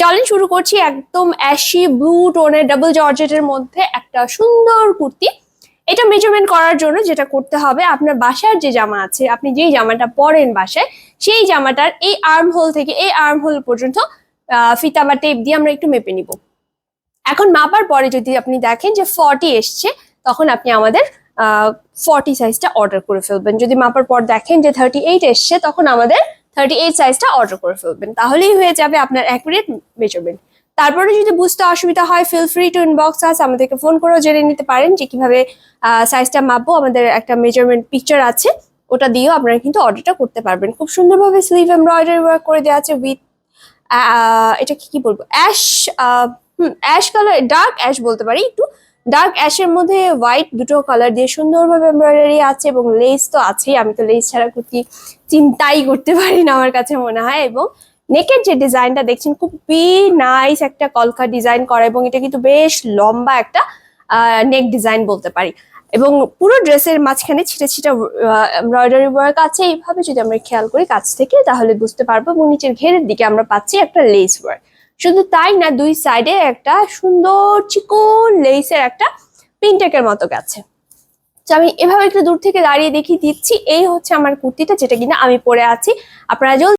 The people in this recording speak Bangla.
চলেন শুরু করছি একদম অ্যাশি ব্লু টোনের ডাবল জর্জেটের মধ্যে একটা সুন্দর কুর্তি। এটা মেজারমেন্ট করার জন্য যেটা করতে হবে, আপনার বাসার যে জামা আছে, আপনি যেই জামাটা পরেন বাসায়, সেই জামাটার এই আর্ম হোল থেকে এই আর্ম হোল পর্যন্ত ফিতা বা টেপ দিয়ে আমরা একটু মেপে নিব। এখন মাপার পরে যদি আপনি দেখেন যে ফর্টি এসছে, তখন আপনি আমাদের ফর্টি সাইজটা অর্ডার করে ফেলবেন। যদি মাপার পর দেখেন যে থার্টি এইট এসছে, তখন আমাদের থার্টি এইট সাইজটা অর্ডার করে ফেলবেন। তাহলেই হয়ে যাবে আপনার অ্যাকুরেট মেজারমেন্ট তারপরে যদি বুঝতে অসুবিধা হয় feel free to inbox us আমাদেরকে ফোন করেও জেনে নিতে পারেন যে কীভাবে সাইজটা মাপবো, আমাদের একটা মেজারমেন্ট পিকচার আছে, ওটা দিয়েও আপনারা কিন্তু অর্ডারটা করতে পারবেন। খুব সুন্দরভাবে স্লিভ এমব্রয়ডারি ওয়ার্ক করে দেওয়া আছে উইথ এটা কি কি বলব? অ্যাশ হুম অ্যাশ কালার ডার্ক অ্যাশ বলতে পারি, একটু ডার্ক অ্যাশের মধ্যে হোয়াইট দুটো কালার দিয়ে সুন্দরভাবে এমব্রয়ডারি আছে এবং লেস তো আছেই। আমি তো লেস ছাড়া কুর্তি চিন্তাই করতে পারি না আমার কাছে মনে হয়। এবং নেকের যে ডিজাইনটা দেখছেন খুবই নাইস একটা কলকা ডিজাইন করা এবং এটা কিন্তু বেশ লম্বা একটা নেক ডিজাইন বলতে পারি। এবং পুরো ড্রেসের মাঝখানে ছিটে ছিটে এমব্রয়ডারি ওয়ার্ক আছে। এইভাবে যদি আমরা খেয়াল করি কাছ থেকে, তাহলে বুঝতে পারব এবং নিচের ঘেরের দিকে আমরা পাচ্ছি একটা লেস ওয়ার্ক শুধু তাই না, দুই সাইডে একটা সুন্দর চিকন লেসের একটা পিনটেকের মতো গেছে। তো আমি এভাবে একটু দূর থেকে দাঁড়িয়ে দেখিয়ে দিচ্ছি, এই হচ্ছে আমার কুর্তিটা যেটা কিনা আমি পরে আছি। আপনারা